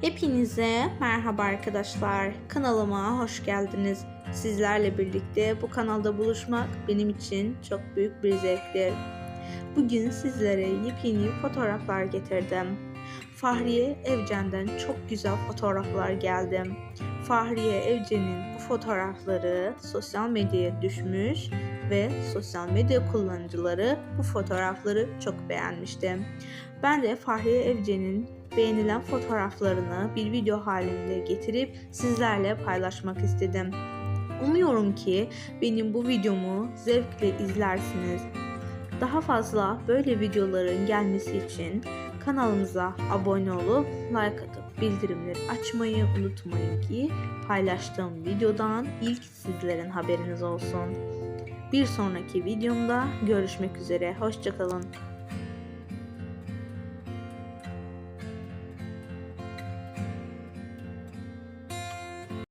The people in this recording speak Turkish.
Hepinize merhaba arkadaşlar. Kanalıma hoş geldiniz. Sizlerle birlikte bu kanalda buluşmak benim için çok büyük bir zevktir. Bugün sizlere yepyeni fotoğraflar getirdim. Fahriye Evcen'den çok güzel fotoğraflar geldi. Fahriye Evcen'in bu fotoğrafları sosyal medyaya düşmüş ve sosyal medya kullanıcıları bu fotoğrafları çok beğenmişti. Ben de Fahriye Evcen'in beğenilen fotoğraflarını bir video halinde getirip sizlerle paylaşmak istedim. Umuyorum ki benim bu videomu zevkle izlersiniz. Daha fazla böyle videoların gelmesi için kanalımıza abone olup like atıp bildirimleri açmayı unutmayın ki paylaştığım videodan ilk sizlerin haberiniz olsun. Bir sonraki videomda görüşmek üzere. Hoşçakalın.